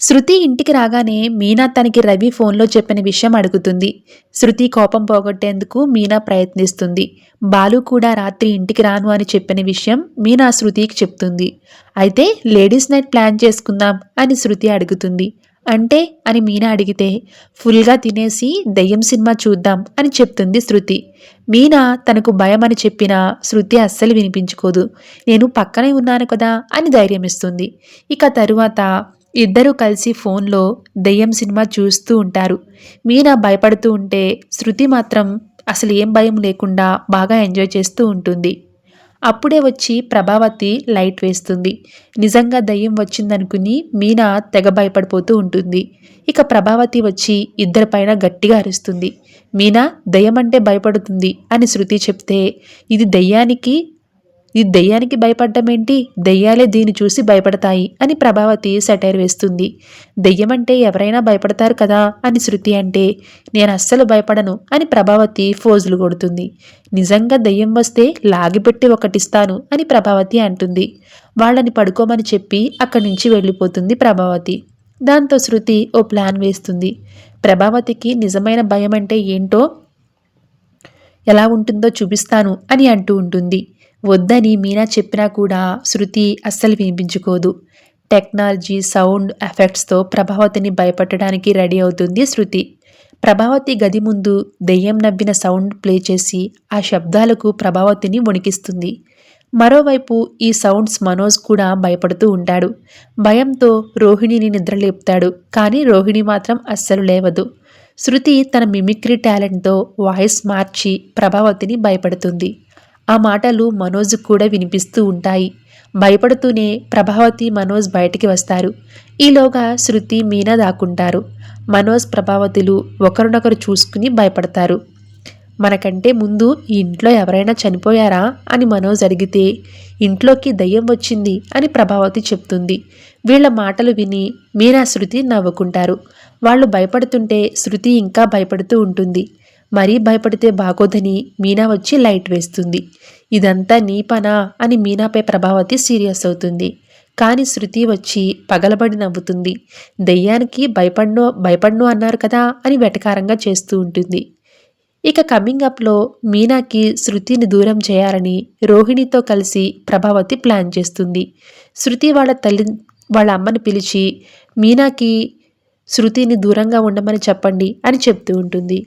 శృతి ఇంటికి రాగానే మీనా తనకి రవి ఫోన్లో చెప్పిన విషయం అడుగుతుంది. శృతి కోపం పోగొట్టేందుకు మీనా ప్రయత్నిస్తుంది. బాలు కూడా రాత్రి ఇంటికి రాను అని చెప్పిన విషయం మీనా శృతికి చెప్తుంది. అయితే లేడీస్ నైట్ ప్లాన్ చేసుకుందాం అని శృతి అడుగుతుంది. అంటే? అని మీనా అడిగితే ఫుల్గా తినేసి దెయ్యం సినిమా చూద్దాం అని చెప్తుంది శృతి. మీనా తనకు భయం అని చెప్పినా శృతి అస్సలు వినిపించుకోదు. నేను పక్కనే ఉన్నాను కదా అని ధైర్యం ఇస్తుంది ఇక తరువాత ఇద్దరూ కలిసి ఫోన్లో దెయ్యం సినిమా చూస్తూ ఉంటారు. మీనా భయపడుతూ ఉంటే శృతి మాత్రం అసలు ఏం భయం లేకుండా బాగా ఎంజాయ్ చేస్తూ ఉంటుంది. అప్పుడే వచ్చి ప్రభావతి లైట్ వేస్తుంది. నిజంగా దయ్యం వచ్చిందనుకుని మీనా తెగ భయపడిపోతూ ఉంటుంది. ఇక ప్రభావతి వచ్చి ఇద్దరిపైన గట్టిగా అరుస్తుంది. మీనా దయ్యం అంటే భయపడుతుంది అని శృతి చెప్తే ఇది దయ్యానికి ఈ దెయ్యానికి భయపడ్డం ఏంటి? దెయ్యాలే దీన్ని చూసి భయపడతాయి అని ప్రభావతి సెటైర్ వేస్తుంది. దెయ్యమంటే ఎవరైనా భయపడతారు కదా అని శృతి అంటే నేను అస్సలు భయపడను అని ప్రభావతి ఫోజులు కొడుతుంది. నిజంగా దెయ్యం వస్తే లాగిపెట్టి ఒకటిస్తాను అని ప్రభావతి అంటుంది. వాళ్ళని పడుకోమని చెప్పి అక్కడి నుంచి వెళ్ళిపోతుంది ప్రభావతి. దాంతో శృతి ఓ ప్లాన్ వేస్తుంది. ప్రభావతికి నిజమైన భయం అంటే ఏంటో ఎలా ఉంటుందో చూపిస్తాను అని అంటూ ఉంటుంది. వద్దని మీనా చెప్పినా కూడా శృతి అస్సలు వినిపించుకోదు. టెక్నాలజీ సౌండ్ ఎఫెక్ట్స్తో ప్రభావతిని భయపెట్టడానికి రెడీ అవుతుంది శృతి. ప్రభావతి గది ముందు దెయ్యం నవ్విన సౌండ్ ప్లే చేసి ఆ శబ్దాలకు ప్రభావతిని వణికిస్తుంది. మరోవైపు ఈ సౌండ్స్ మనోజ్ కూడా భయపడుతూ ఉంటాడు. భయంతో రోహిణిని నిద్రలేపుతాడు కానీ రోహిణి మాత్రం అస్సలు లేవదు. శృతి తన మిమిక్రీ టాలెంట్తో వాయిస్ మార్చి ప్రభావతిని భయపడుతుంది. ఆ మాటలు మనోజ్ కూడా వినిపిస్తూ ఉంటాయి. భయపడుతూనే ప్రభావతి మనోజ్ బయటికి వస్తారు. ఈలోగా శృతి మీనా దాక్కుంటారు. మనోజ్ ప్రభావతులు ఒకరినొకరు చూసుకుని భయపడతారు. మనకంటే ముందు ఈ ఇంట్లో ఎవరైనా చనిపోయారా అని మనోజ్ అడిగితే ఇంట్లోకి దయ్యం వచ్చింది అని ప్రభావతి చెప్తుంది. వీళ్ళ మాటలు విని మీనా శృతి నవ్వుకుంటారు. వాళ్ళు భయపడుతుంటే శృతి ఇంకా భయపడుతూ ఉంటుంది. మరీ భయపడితే బాగోదని మీనా వచ్చి లైట్ వేస్తుంది. ఇదంతా నీ పనా? అని మీనాపై ప్రభావతి సీరియస్ అవుతుంది. కానీ శృతి వచ్చి పగలబడి నవ్వుతుంది. దెయ్యానికి భయపడ్ను భయపడ్ను అన్నారు కదా అని వెటకారంగా చేస్తూ ఉంటుంది. ఇక కమింగ్ అప్లో మీనాకి శృతిని దూరం చేయాలని రోహిణితో కలిసి ప్రభావతి ప్లాన్ చేస్తుంది. శృతి వాళ్ళ తల్లి వాళ్ళ అమ్మని పిలిచి మీనాకి శృతిని దూరంగా ఉండమని చెప్పండి అని చెప్తూ ఉంటుంది.